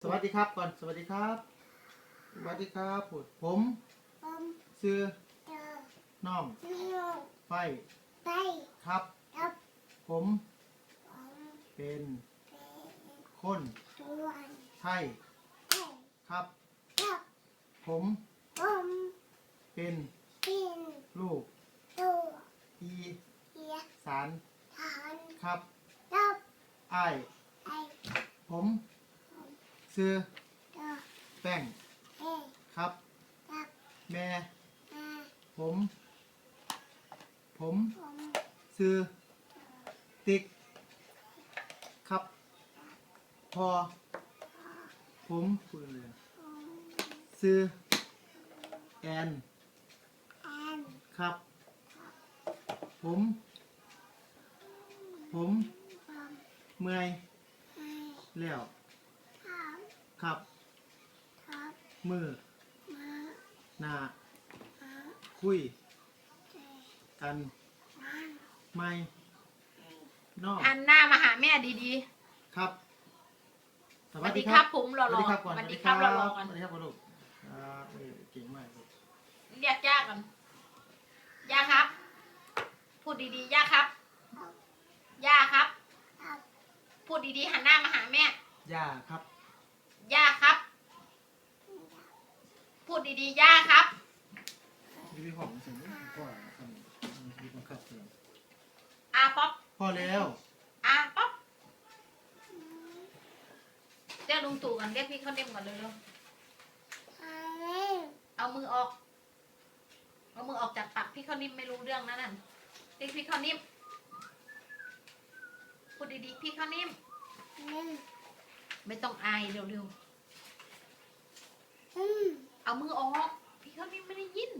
สวัสดีครับก่อนสวัสดีครับ สวัสดีครับผมผมผมซื้อเจอน้องเนื้อไฟไปครับกับผมผมเป็นเป็นคนตัวนไทยไอ้ครับกับผมผมเป็นเป็นลูกตัวอีเอียสารฐานครับกับอ้ายไอ้ผม ซื้อตัวแป้งเอ้ครับกับ แม่มาผมผม ผมซื้อติ๊ก ครับ พอ ผมพูดเลยผมซื้อแอนแอนครับ ผม ผมผมเมื่อยให้แล้วถาม ครับ ทับมือมาหน้าหาคุย เจกันนั่นไม่นอกหันหน้ามาหาแม่ดีครับๆ สวัสดีครับผมหล่อสวัสดีครับก่อนๆสวัสดีครับหล่อสๆกันวัสดีครับพ่อลูกอ่าเออเก่งมากลูกเรียกย่ากันย่าครับ พูดดีๆย่าครับย่าครับ ทับพูดดีๆหันหน้ามาหาแม่ ย่าครับ ย่าครับ พู ดดีๆ ย่าครับนี่พี่ของสิ่งที่พ่อทำมีบังคับเลยอาป๊อปพอแล้วอาป๊อปเรียกลุงตู่กันเรียกพี่เขาเนมก่อนเร็วอะไรๆเอามือออก เอามือออกจากปากพี่เขานิ่มไม่รู้เรื่องนะนั่นเรียกพี่เขานิ่มพูดดีๆ พี่เขานิ่มหนึ่งไม่ต้องอายเร็วอืมๆ เอามือออก พี่เขานิ่ไม่ได้ยิน